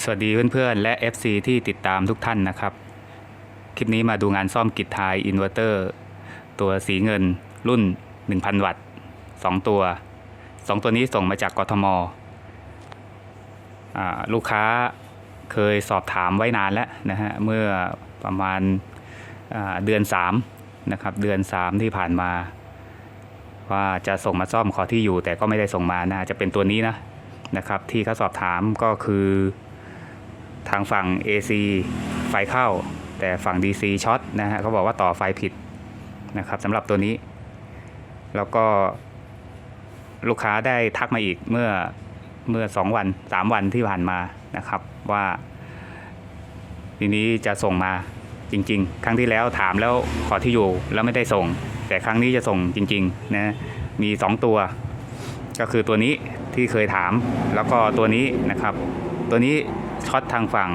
สวัสดีเพื่อนๆ และ FC ที่ติดตามทุกท่านนะครับ คลิปนี้มาดูงานซ่อมกิจทายอินเวอร์เตอร์ ตัวสีเงินรุ่น 1,000 วัตต์ 2 ตัว 2 ตัวนี้ส่งมาจากกทม ลูกค้าเคยสอบถามไว้นานแล้วนะฮะ เมื่อประมาณเดือน 3 นะครับ เดือน 3 ที่ผ่านมา ว่าจะส่งมาซ่อมขอที่อยู่แต่ก็ไม่ได้ส่งมานะจะเป็นตัวนี้นะนะครับ ที่เขาสอบถามก็คือ ทางฝั่ง AC ไฟเข้า แต่ฝั่ง DC ช็อตนะฮะเขาบอกว่าต่อไฟผิดนะครับสำหรับตัวนี้ แล้วก็ลูกค้าได้ทักมาอีกเมื่อเมื่อ 2 วัน 3 วันที่ผ่านมานะครับว่า ทีนี้จะส่งมาจริง ๆ ครั้งที่แล้วถามแล้วขอที่อยู่แล้วไม่ได้ส่ง แต่ครั้งนี้จะส่งจริงๆนะมี 2 ตัว ก็คือตัวนี้ที่เคยถามแล้วก็ตัวนี้นะครับ ตัวนี้ ช็อตทางฝั่ง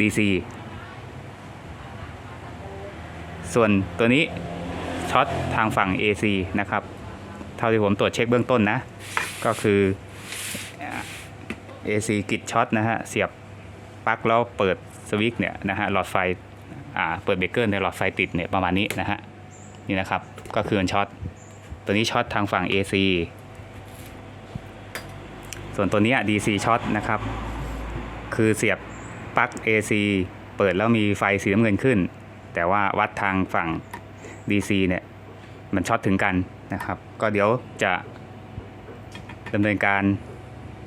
DC ส่วนตัวนี้ช็อตทางฝั่ง AC นะครับ เท่าที่ผมตรวจเช็คเบื้องต้นนะ ก็คือ AC กิดช็อตนะฮะ เสียบปลั๊กแล้วเปิดสวิตช์เนี่ยนะฮะหลอดไฟอ่าเปิดเบรกเกอร์ในหลอดไฟติดเนี่ยประมาณนี้นะฮะนี่นะครับก็คือมันช็อตตัวนี้ช็อตทางฝั่ง AC ส่วนตัวนี้ DC ช็อตนะครับ คือเสียบปลั๊ก AC เปิดแล้วมีไฟสีน้ำเงินขึ้น แต่ว่าวัดทางฝั่ง DC เนี่ยมันช็อตถึงกันนะครับ ก็เดี๋ยวจะดำเนินการ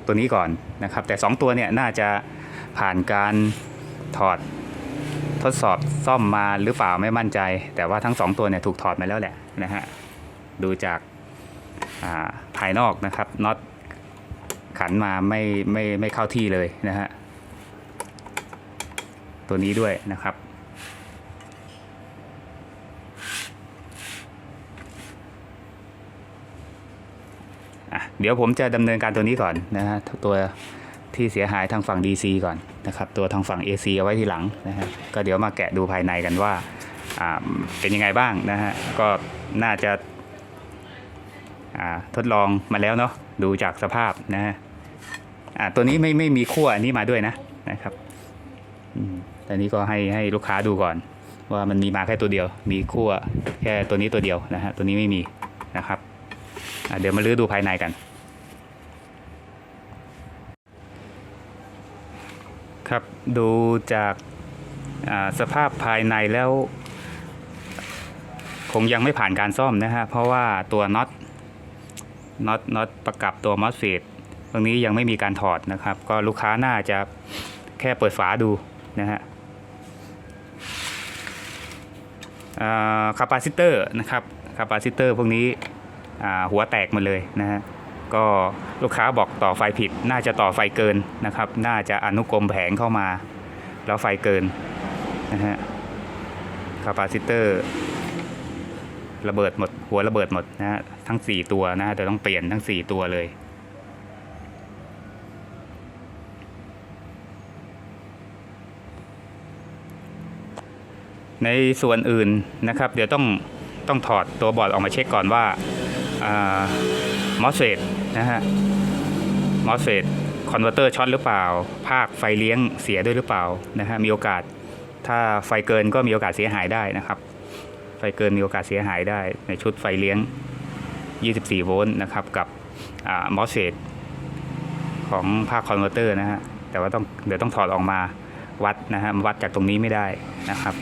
ตัวนี้ก่อนนะครับ แต่ 2 ตัวเนี่ยน่าจะผ่านการถอดทดสอบซ่อมมาหรือเปล่าไม่มั่นใจ แต่ว่าทั้ง 2 ตัวเนี่ยถูกถอดมาแล้วแหละนะฮะดูจากอ่าภายนอกนะครับน็อตขันมาไม่ไม่ไม่เข้าที่เลยนะฮะ ตัวนี้ด้วยนะครับอะเดี๋ยวผมจะดำเนินการตัวนี้ก่อนนะฮะตัวที่เสียหายทางฝั่ง DC ก่อนนะครับตัวทางฝั่ง AC เอาไว้ทีหลังนะฮะก็เดี๋ยวมาแกะดูภายในกันว่าอ่าเป็นยังไงบ้างนะฮะก็น่าจะอ่าทดลองมาแล้วเนาะดูจากสภาพนะฮะอ่าตัวนี้ไม่ไม่มีขั้วอันนี้มาด้วยนะนะครับ แต่นี้ก็ให้ให้ลูกค้าดูก่อน ว่ามันมีมาแค่ตัวเดียว มีขั้วแค่ตัวนี้ตัวเดียวนะฮะตัวนี้ไม่มีนะครับเดี๋ยวมาลื้อดูภายในกัน ครับดูจากาสภาพภายในแล้วคงยังไม่ผ่านการซ่อมนะฮะเพราะว่าตัวน็อตน็อตน็อตประกับตัวมอสเฟตตรงนี้ยังไม่มีการถอดนะครับ ก็ลูกค้าน่าจะแค่เปิดฝาดูนะฮะ คาปาซิเตอร์นะครับคาปาซิเตอร์พวกนี้หัวแตกหมาเลยนะฮะก็ลูกค้าบอกต่อไฟผิด น่าจะต่อไฟเกินนะครับ น่าจะอนุกรมแผงเข้ามา แล้วไฟเกินนะฮะคาปาซิเตอร์ระเบิดหมด หัวระเบิดหมดนะฮะทั้ง 4 ตัวนะฮะแต่ต้องเปลี่ยนทั้ง 4 ตัวเลย ในส่วนอื่นนะครับ เดี๋ยวต้องต้องถอดตัวบอร์ดออกมาเช็คก่อนว่ามอสเฟตนะฮะมอสเฟตคอนเวอร์เตอร์ช็อตหรือเปล่า ภาคไฟเลี้ยงเสียด้วยหรือเปล่านะฮะมีโอกาสถ้าไฟเกินก็มีโอกาสเสียหายได้นะครับ ไฟเกินมีโอกาสเสียหายได้ในชุดไฟเลี้ยง 24 โวลต์นะครับกับมอสเฟตของภาคคอนเวอร์เตอร์นะฮะแต่ว่าต้องเดี๋ยวต้องถอดออกมาวัดนะฮะวัดจากตรงนี้ไม่ได้นะครับ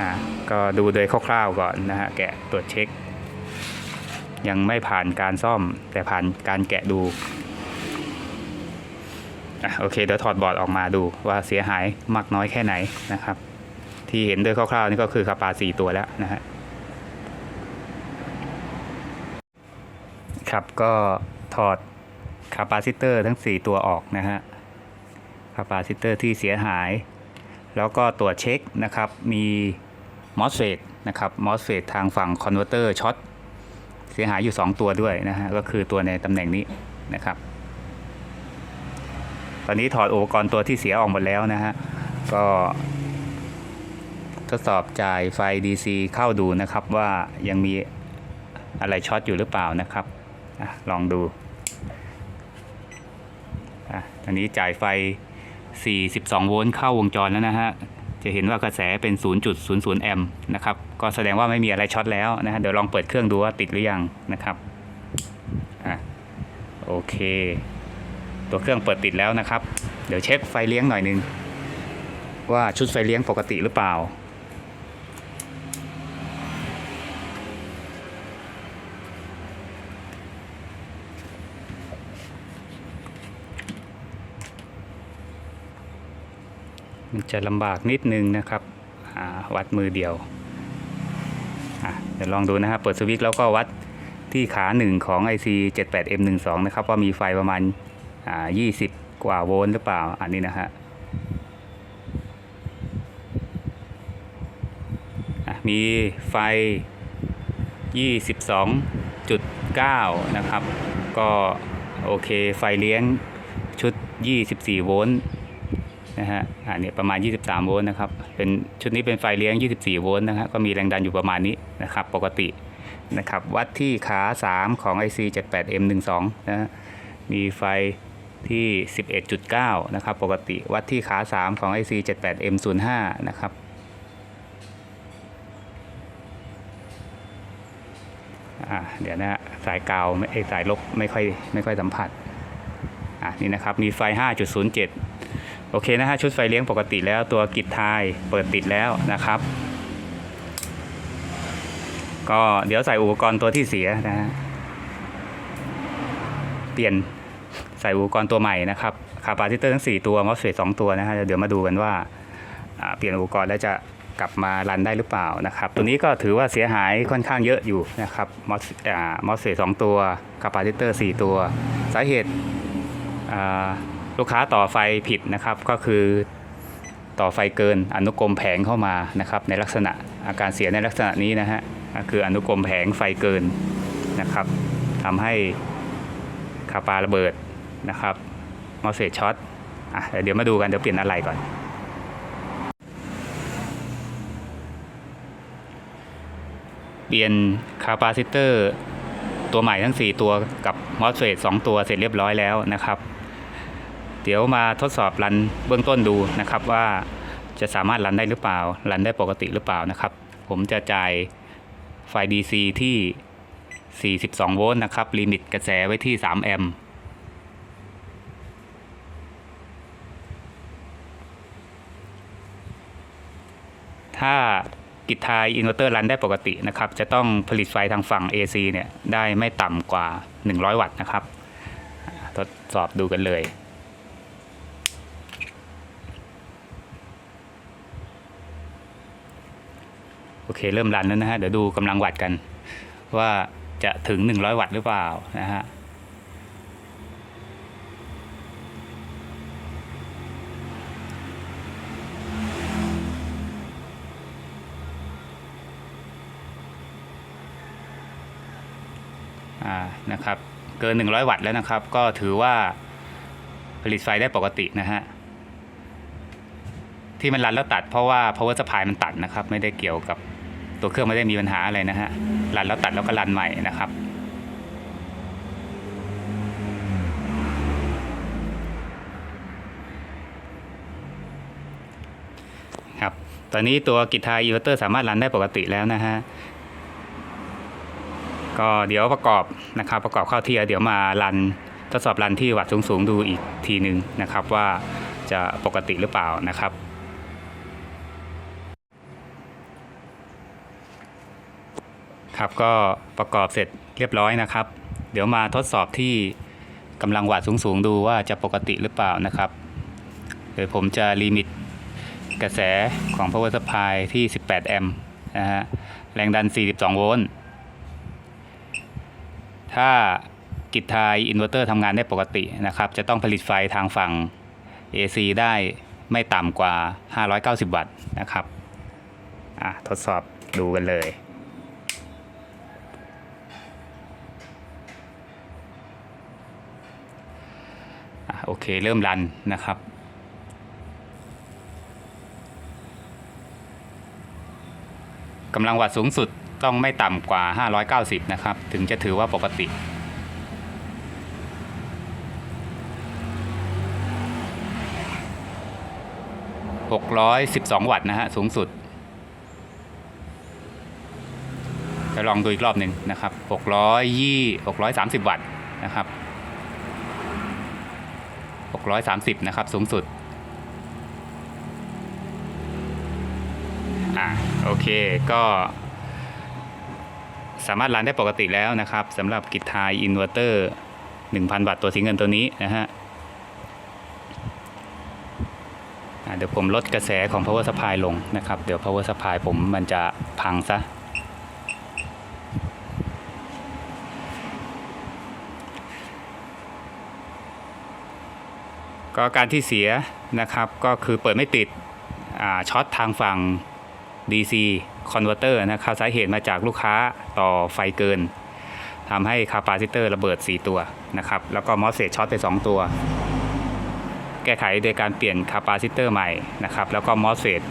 อ่าก็ดูโดยคร่าวๆก่อนนะฮะแกะตรวจเช็ค ยังไม่ผ่านการซ่อมแต่ผ่านการแกะดูอะโอเคเดี๋ยวถอดบอร์ดออกมาดูว่าเสียหายมากน้อยแค่ไหนนะครับ ที่เห็นโดยคร่าวๆนี่ก็คือคาปาสี่ตัวแล้วนะฮะครับก็ถอดคาปาซิเตอร์ทั้ง 4 ตัวออกนะฮะคาปาซิเตอร์ที่เสียหาย แล้วก็ตรวจเช็คนะครับมี มอสเฟตนะครับมอสเฟตทางฝั่งคอนเวอร์เตอร์ช็อตเสียหายอยู่ 2 ตัวด้วยนะฮะก็คือตัวในตำแหน่งนี้นะครับ ตอนนี้ถอดอุปกรณ์ตัวที่เสียออกหมดแล้วนะฮะก็ทดสอบจ่ายไฟ DC เข้าดูนะครับว่ายังมีอะไรช็อตอยู่หรือเปล่านะครับอลองดูอะอันนี้จ่ายไฟ 42 โวลต์เข้าวงจรแล้วนะฮะ จะเห็นว่ากระแสเป็น 0.00 แอมป์นะครับ ก็แสดงว่าไม่มีอะไรช็อตแล้วนะฮะเดี๋ยวลองเปิดเครื่องดูว่าติดหรือยังนะครับอะโอเค ตัวเครื่องเปิดติดแล้วนะครับ เดี๋ยวเช็คไฟเลี้ยงหน่อยนึงว่าชุดไฟเลี้ยงปกติหรือเปล่า จะลำบากนิดนึงนะครับวัดมือเดียวเดี๋ยวลองดูนะครับเปิดสวิตช์แล้วก็วัดที่ขาหนึ่งของ IC 78M12 นะครับ ว่ามีไฟประมาณอ่า20 กว่าโวลต์หรือเปล่าอันนี้นะฮะอะมีไฟ 22.9 นะครับ ก็โอเคไฟเลี้ยงชุด 24 โวลต์ นะฮะอันนี้ประมาณ 23 โวลต์นะครับเป็นชุดนี้เป็นไฟเลี้ยง 24 โวลต์นะฮะก็มีแรงดันอยู่ประมาณนี้นะครับปกตินะครับวัดที่ขา 3 ของ IC 78M12 นะฮะมีไฟที่ 11.9 นะครับ ปกติวัดที่ขา 3 ของ IC 78M05 นะครับอ่าเดี๋ยวนะฮะสายกาวไม่เอยสายลบไม่ค่อยไม่ค่อยสัมผัส อะนี่นะครับ มีไฟ 5.07 โอเคนะฮะชุดไฟเลี้ยงปกติแล้วตัวกิจทายเปิดติดแล้วนะครับ ก็เดี๋ยวใส่อุปกรณ์ตัวที่เสียนะฮะเปลี่ยนใส่อุปกรณ์ตัวใหม่นะครับคาปาซิเตอร์ทั้ง 4 ตัวมอสเฟต2ตัวนะฮะเดี๋ยวมาดูกันว่าเปลี่ยนอุปกรณ์แล้วจะกลับมารันได้หรือเปล่านะครับ ตัวนี้ก็ถือว่าเสียหายค่อนข้างเยอะอยู่นะครับมอสอ่ามอสเฟต2ตัวคาปาซิเตอร์ 4 ตัว สาเหตุอ่า ลูกค้าต่อไฟผิดนะครับก็คือต่อไฟเกินอนุกรมแผงเข้ามานะครับในลักษณะอาการเสียในลักษณะนี้นะฮะก็คืออนุกรมแผงไฟเกินนะครับทำให้คาปาระเบิดนะครับมอเฟตช็อตอะเดี๋ยวมาดูกันเดี๋ยวเปลี่ยนอะไรก่อน เปลี่ยนคาปาซิเตอร์ตัวใหม่ทั้ง 4 ตัวกับมอสเฟต2ตัวเสร็จเรียบร้อยแล้วนะครับ เดี๋ยวมาทดสอบรันเบื้องต้นดูนะครับว่าจะสามารถรันได้หรือเปล่า รันได้ปกติหรือเปล่านะครับ ผมจะจ่ายไฟ DC ที่ 42 โวลต์นะครับ ลิมิตกระแสไว้ที่ 3 แอมป์ถ้ากิจทายอินเวอร์เตอร์รันได้ปกตินะครับ จะต้องผลิตไฟทางฝั่ง AC เนี่ย ได้ไม่ต่ำกว่า 100 วัตต์นะครับ ทดสอบดูกันเลย อเคเริ่มรันแล้วนะฮะเดี๋ยวดูกำลังวัตต์กัน ว่าจะถึง 100 วัตต์หรือเปล่านะฮะอ่านะครับเกิน 100 วัตต์แล้วนะครับ ก็ถือว่าผลิตไฟได้ปกตินะฮะที่มันรันแล้วตัดเพราะว่า power supply มันตัดนะครับ ไม่ได้เกี่ยวกับ ตัวเครื่องไม่ได้มีปัญหาอะไรนะฮะรันแล้วตัดแล้วก็รันใหม่นะครับ ครับ ตอนนี้ตัวกิทายอินเวอร์เตอร์สามารถรันได้ปกติแล้วนะฮะก็เดี๋ยวประกอบนะครับ ประกอบเข้าที่เดี๋ยวมารันทดสอบรันที่วัดสูงๆดูอีกทีหนึ่งนะครับ ว่าจะปกติหรือเปล่านะครับ ครับ ก็ประกอบเสร็จเรียบร้อยนะครับ เดี๋ยวมาทดสอบที่กำลังวัดสูงๆ ดูว่าจะปกติหรือเปล่านะครับโดยผมจะลิมิตกระแสของ power supply ที่ 18 แอมป์นะฮะแรงดัน 42 โวลต์ถ้ากิจทายอินเวอร์เตอร์ทำงานได้ปกตินะครับ จะต้องผลิตไฟทางฝั่ง AC ได้ไม่ต่ำกว่า 590 วัตต์นะครับอะทดสอบดูกันเลย โอเคเริ่มรันนะครับ กำลังวัตต์สูงสุดต้องไม่ต่ำกว่า 590 นะครับ ถึงจะถือว่าปกติอ612 วัตต์นะฮะ สูงสุด จะลองดูอีกรอบหนึ่งนะครับ620 630 วัตต์นะครับ 630 นะครับ สูงสุด อ่าโอเค ก็สามารถรันได้ปกติแล้วนะครับสำหรับกิทายอินเวอร์เตอร์ 1,000 วัตต์ตัวสีเงินตัวนี้นะฮะเดี๋ยวผมลดกระแสของ power supply ลงนะครับ เดี๋ยว power supply ผมมันจะพังซะ ก็การที่เสียนะครับก็คือเปิดไม่ติดช็อตทางฝั่ง DC converter นะครับสาเหตุมาจากลูกค้าต่อไฟเกินทำให้คาปาซิเตอร์ระเบิด 4 ตัวนะครับแล้วก็มอสเซตช็อตไป 2 ตัว แก้ไขโดยการเปลี่ยนคาปาซิเตอร์ใหม่นะครับแล้วก็มอสเซต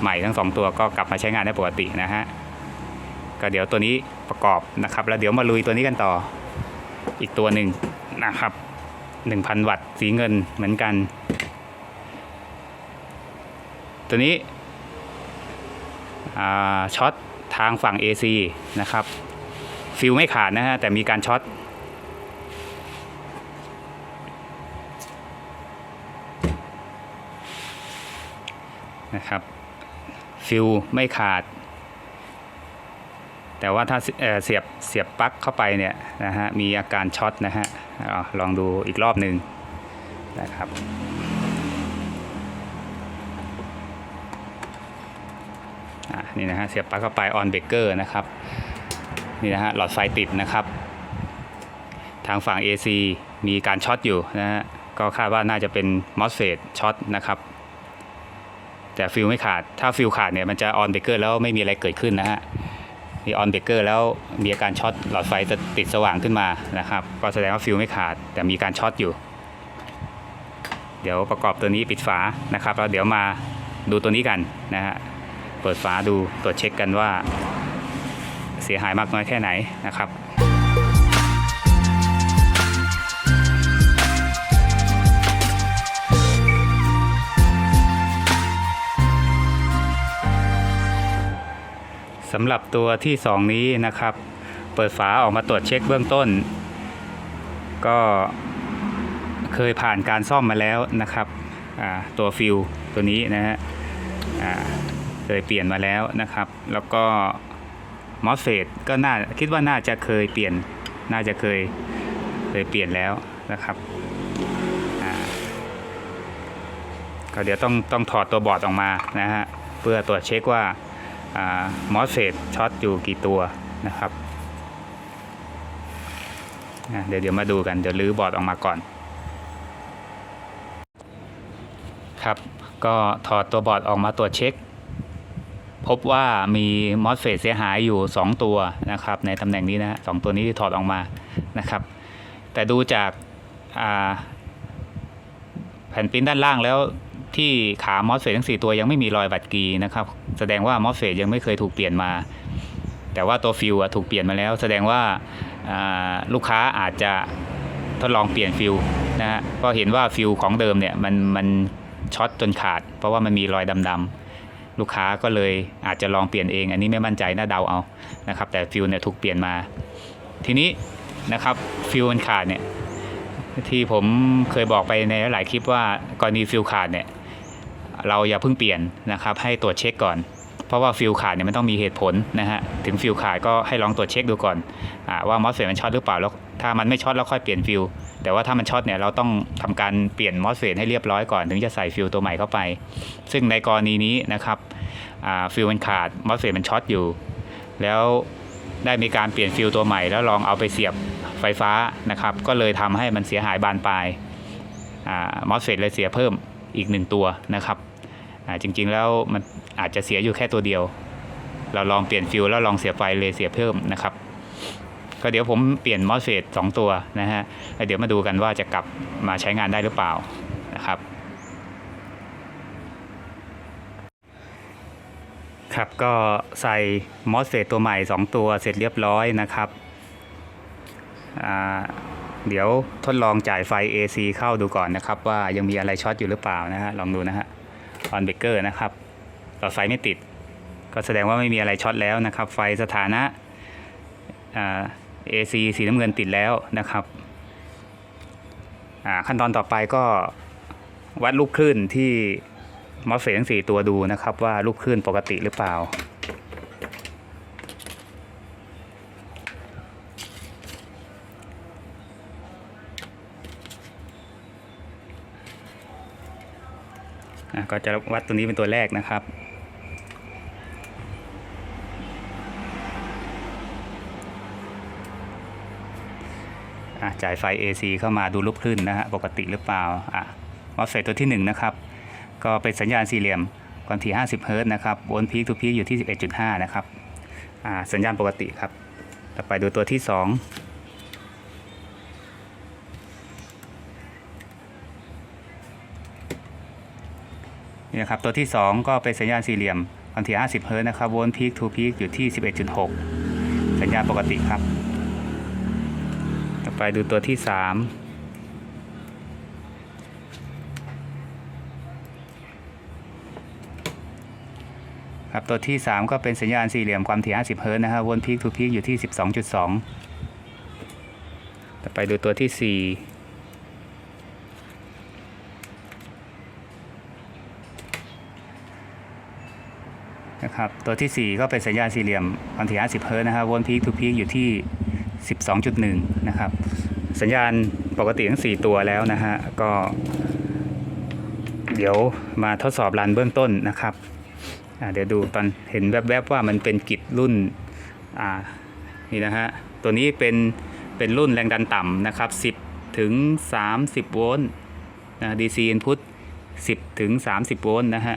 ใหม่ทั้ง 2 ตัวก็กลับมาใช้งานได้ปกตินะฮะก็เดี๋ยวตัวนี้ประกอบนะครับ แล้วเดี๋ยวมาลุยตัวนี้กันต่ออีกตัวหนึ่งนะครับ 1,000 วัตต์สีเงินเหมือนกัน ตัวนี้ช็อตทางฝั่ง AC นะครับ ฟิลไม่ขาดนะฮะ แต่มีการช็อตนะครับ ฟิลไม่ขาด แต่ว่าถ้าเสียบเสียบปลั๊กเข้าไปเนี่ยนะฮะมีอาการช็อตนะฮะลองดูอีกรอบหนึ่งนะครับนี่นะฮะเสียบปลั๊กเข้าไปออนเบรกเกอร์นะครับนี่นะฮะหลอดไฟติดนะครับ ทางฝั่ง AC มีการช็อตอยู่นะฮะก็คาดว่าน่าจะเป็น MOSFET ช็อตนะครับแต่ฟิลไม่ขาดถ้าฟิลขาดเนี่ยมันจะออนเบรกเกอร์แล้วไม่มีอะไรเกิดขึ้นนะฮะ มีออนเบรกเกอร์แล้วมีอาการช็อตหลอดไฟจะติดสว่างขึ้นมานะครับ ก็แสดงว่าฟิลไม่ขาด แต่มีการช็อตอยู่ เดี๋ยวประกอบตัวนี้ปิดฝานะครับแล้วเดี๋ยวมาดูตัวนี้กันนะฮะเปิดฝาดูตรวจเช็คกันว่า เสียหายมากน้อยแค่ไหนนะครับำหรับตัวที่ 2 นี้นะครับ เปิดฝาออกมาตรวจเช็คเบื้องต้น ก็เคยผ่านการซ่อมมาแล้วนะครับตัวฟิลตัวนี้นะฮะเคยเปลี่ยนมาแล้วนะครับ แล้วก็มอสเฟตก็น่าคิดว่าน่าจะเคยเปลี่ยนน่าจะเคยเคยเปลี่ยนแล้วนะครับก็เดี๋ยวต้องต้องถอดตัวบอร์ดออกมานะฮะเพื่อตรวจเช็คว่า มอสเฟตช็อตอยู่กี่ตัวนะครับอะเดี๋ยวเดี๋ยวมาดูกัน เดี๋ยวลื้อบอร์ดออกมาก่อน ครับ ก็ถอดตัวบอร์ดออกมาตรวจเช็ค พบว่ามีมอสเฟตเสียหายอยู่ 2 ตัวนะครับ ในตำแหน่งนี้นะสองตัวนี้ที่ถอดออกมานะครับ แต่ดูจากาแผ่นปิ้นด้านล่างแล้ว ที่ขามอสเฟตทั้ง 4 ตัวยังไม่มีรอยบัตรกีนะครับ แสดงว่ามอสเฟตยังไม่เคยถูกเปลี่ยนมา แต่ว่าตัวฟิวถูกเปลี่ยนมาแล้ว แสดงว่าลูกค้าอาจจะทดลองเปลี่ยนฟิวนะฮะก็เห็นว่าฟิวของเดิมเนี่ยมันมันช็อตจนขาด เพราะว่ามันมีรอยดำๆลูกค้าก็เลยอาจจะลองเปลี่ยนเอง อันนี้ไม่มั่นใจน่าเดาเอานะครับแต่ฟิลเนี่ยถูกเปลี่ยนมา ทีนี้นะครับฟิลมันขาดเนี่ยที่ผมเคยบอกไปในหลายคลิปว่ากรณีฟิลขาดเนี่ย เราอย่าเพิ่งเปลี่ยนนะครับ ให้ตรวจเช็คก่อน เพราะว่าฟิลขาดเนี่ยมันต้องมีเหตุผลนะฮะถึงฟิลขาดก็ให้ลองตรวจเช็คดูก่อนอว่ามอสเฟตมันช็อตหรือเปล่าแล้วถ้ามันไม่ช็อตแล้วค่อยเปลี่ยนฟิลแต่ว่าถ้ามันช็อตเนี่ยเราต้องทำการเปลี่ยนมอสเฟตให้เรียบร้อยก่อนถึงจะใส่ฟิลตัวใหม่เข้าไป ซึ่งในกรณีนี้นะครับฟิลมันขาดมอสเฟตมันช็อตอยู่ แล้วได้มีการเปลี่ยนฟิลตัวใหม่แล้วลองเอาไปเสียบไฟฟ้านะครับ ก็เลยทำให้มันเสียหายบานปลายมอสเฟตเลยเสียเพิ่มอีกหนึ่งตัวนะครับ จริงๆแล้วมันอาจจะเสียอยู่แค่ตัวเดียว เราลองเปลี่ยนฟิลแล้วลองเสียบไฟเลยเสียเพิ่มนะครับ ก็เดี๋ยวผมเปลี่ยนมอสเฟตสองตัวนะฮะแล้วเดี๋ยวมาดูกันว่าจะกลับมาใช้งานได้หรือเปล่านะครับครับก็ใส่มอสเฟตตัวใหม่ 2 ตัวเสร็จเรียบร้อยนะครับอ่าเดี๋ยวทดลองจ่ายไฟ AC เข้าดูก่อนนะครับ ว่ายังมีอะไรช็อตอยู่หรือเปล่านะฮะลองดูนะฮะ ออนเบเกอร์นะครับต่อดไฟไม่ติด ก็แสดงว่าไม่มีอะไรช็อตแล้วนะครับ ไฟสถานะอ่า AC สีน้ำเงินติดแล้วนะครับอ่าขั้นตอนต่อไปก็วัดลูกคลื่นที่มอสเฟตทั้ง 4 ตัวดูนะครับ ว่าลูกคลื่นปกติหรือเปล่า ก็จะวัดตัวนี้เป็นตัวแรกนะครับ จ่ายไฟ AC เข้ามาดูลูกคลื่นนะฮะปกติหรือเปล่าอะมอสเฟตตัวที่ 1 นะครับ ก็เป็นสัญญาณสี่เหลี่ยมความถี่ 50 เฮิรต์นะครับวนพีคทูพีคอยู่ที่ 11.5 นะครับสัญญาณปกติครับ ต่อไปดูตัวที่ 2 นี่นะครับตัวที่ 2 ก็เป็นสัญญาณสี่เหลี่ยมความถี่ 50 เฮิรตซ์นะครับโวนพีคทูพีคอยู่ที่ 11.6 สัญญาณปกติครับ ต่อไปดูตัวที่ 3ครับตัวที่ 3 ก็เป็นสัญญาณสี่เหลี่ยมความถี่ 50 เฮิรตซ์นะครับวนพีคทูพีคอยู่ที่ 12.2 ต่อไปดูตัวที่ 4 นะครับตัวทีสี่ 4 ก็เป็นสัญญาณสี่เหลี่ยมความถี่50เฮิร์ตนะครับวนพีคทูพีคอยู่ที่ 12.1 นะครับ สัญญาณปกติทั้ง 4 ตัวแล้วนะฮะก็ เดี๋ยวมาทดสอบรันเบื้องต้นนะครับเดี๋ยวดูตอนเห็นแวบๆว่ามันเป็นกิจรุ่นอ่านี่นะฮะตัวนี้เป็นเป็นรุ่นแรงดันต่ำนะครับ 10 ถึง 30 โวลต์นะ DC input 10ถึง30 โวลต์นะฮะ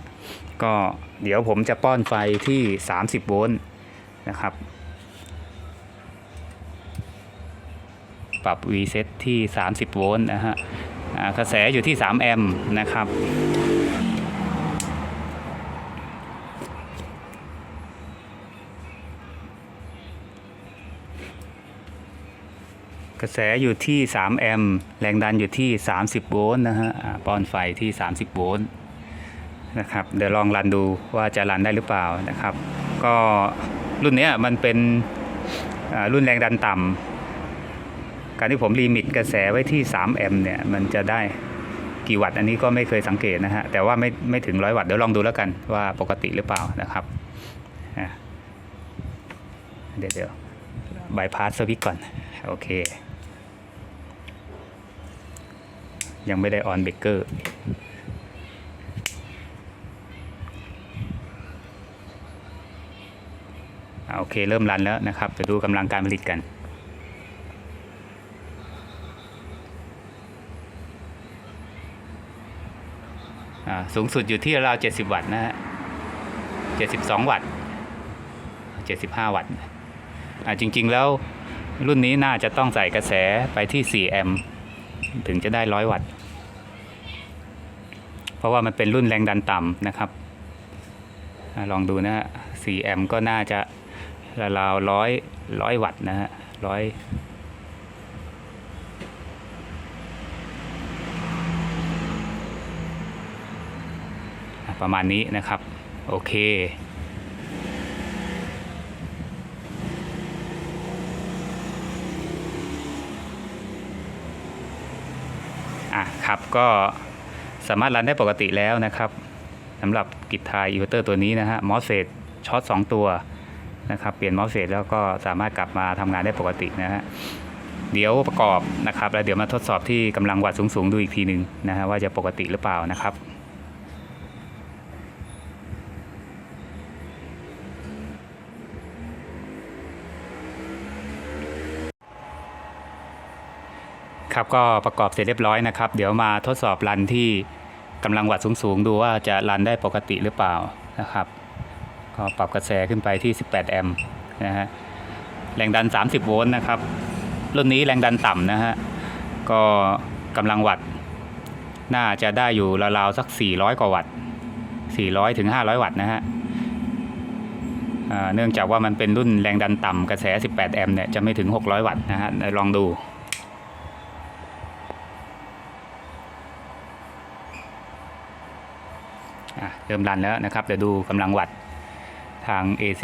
ก็เดี๋ยวผมจะป้อนไฟที่ 30 โวลต์นะครับ ปรับ reset ที่ 30 โวลต์นะฮะกระแสอยู่ที่ 3 แอมป์นะครับ กระแสอยู่ที่ 3 แอมป์แรงดันอยู่ที่ 30 โวลต์นะฮะป้อนไฟที่ 30 โวลต์นะครับเดี๋ยวลองรันดูว่าจะรันได้หรือเปล่านะครับ ก็รุ่นเนี้ยมันเป็นรุ่นแรงดันต่ำการที่ผมลิมิตกระแสไว้ที่ 3 แอมป์เนี่ยมันจะได้กี่วัตต์อันนี้ก็ไม่เคยสังเกตนะฮะแต่ว่าไม่ไม่ถึงร้อยวัตต์เดี๋ยวลองดูแล้วกันว่าปกติหรือเปล่านะครับเดี๋ยวเดี๋ยวบายพาสสวิตก่อน โอเค ยังไม่ได้ออนเบรกเกอร์โอเคเริ่มรันแล้วนะครับจะดูกำลังการผลิตกันอ่าสูงสุดอยู่ที่ราว 70 วัตต์นะฮะ 72 วัตต์ 75 วัตต์อ่าจริง ๆ แล้วรุ่นนี้น่าจะต้องใส่กระแสไปที่ 4 แอมป์ ถึงจะได้100วัตต์ เพราะว่ามันเป็นรุ่นแรงดันต่ำนะครับอลองดูนะฮะ4แอมป์ก็น่าจะราวร้อยร้อยวัตต์นะฮะร้อยประมาณนี้นะครับ โอเค อะครับ ก็สามารถรันได้ปกติแล้วนะครับสำหรับกิจทายอินเวอร์เตอร์ตัวนี้นะฮะมอสเฟตช็อต2ตัวนะครับเปลี่ยนมอสเฟตแล้วก็สามารถกลับมาทำงานได้ปกตินะฮะเดี๋ยวประกอบนะครับ แล้วเดี๋ยวมาทดสอบที่กำลังวัดสูงๆ ดูอีกทีหนึ่งนะฮะว่าจะปกติหรือเปล่านะครับ ครับก็ประกอบเสร็จเรียบร้อยนะครับ เดี๋ยวมาทดสอบรันที่กำลังวัดสูงๆ ดูว่าจะรันได้ปกติหรือเปล่านะครับ ก็ปรับกระแสขึ้นไปที่ 18 แอมป์นะฮะแรงดัน 30 โวลต์นะครับ รุ่นนี้แรงดันต่ำนะฮะก็กำลังวัดน่าจะได้อยู่ราวๆสัก 400 กว่าวัตต์ 400ถึง500 วัตต์นะฮะเนื่องจากว่ามันเป็นรุ่นแรงดันต่ำกระแส 18 แอมป์เนี่ยจะไม่ถึง 600 วัตต์นะฮะลองดู ค อะเริ่มรันแล้วนะครับเดี๋ยวดูกำลังวัตต์ทาง AC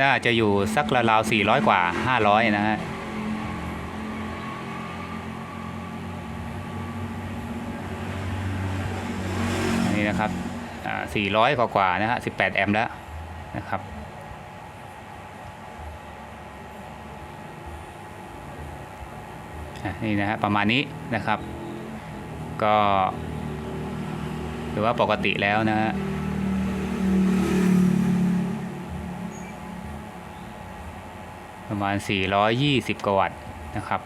น่าจะอยู่สักราวๆ400 กว่า 500 นะฮะนนี้นะครับอ่า400 กว่ากว่าๆนะฮะ18 แอมป์แล้วนะครับนี่นะฮะประมาณนี้นะครับ ก็ถือว่าปกติแล้วนะฮะประมาณ 420 กว่าวัตต์นะครับ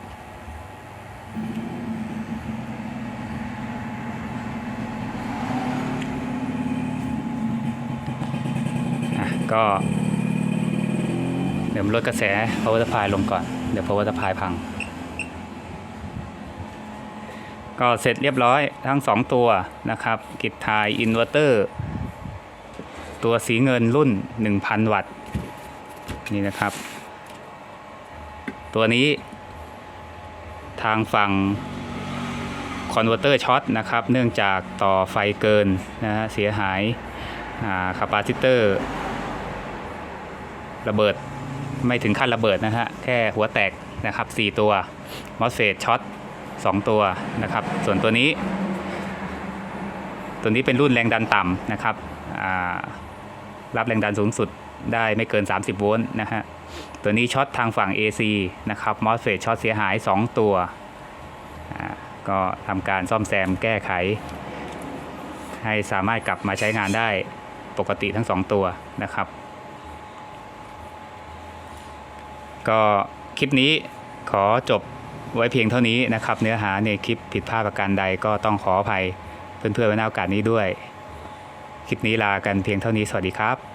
อะก็เดี๋ยวลดกระแส power supply ลงก่อน เดี๋ยว power supply พัง ก็เสร็จเรียบร้อยทั้ง 2 ตัวนะครับ กิจทายอินเวอร์เตอร์ ตัวสีเงินรุ่น 1,000 วัตต์ นี่นะครับ ตัวนี้ ทางฝั่งคอนเวอร์เตอร์ช็อตนะครับ เนื่องจากต่อไฟเกินนะฮะเสียหายคาปาซิเตอร์ระเบิดไม่ถึงขั้นระเบิดนะฮะ แค่หัวแตกนะครับ 4 ตัวมอสเฟตช็อต 2 ตัวนะครับ ส่วนตัวนี้ ตัวนี้เป็นรุ่นแรงดันต่ำนะครับรับแรงดันสูงสุดได้ไม่เกิน 30 โวลต์นะฮะ ตัวนี้ช็อตทางฝั่ง AC นะครับมอสเฟตช็อตเสียหาย 2 ตัว ก็ทำการซ่อมแซมแก้ไข ให้สามารถกลับมาใช้งานได้ปกติทั้ง 2 ตัวนะครับ ก็คลิปนี้ขอจบ ไว้เพียงเท่านี้นะครับ เนื้อหาในคลิปผิดพลาดประการใดก็ต้องขออภัยเพื่อนๆไว้ในโอกาสนี้ด้วย คลิปนี้ลากันเพียงเท่านี้สวัสดีครับ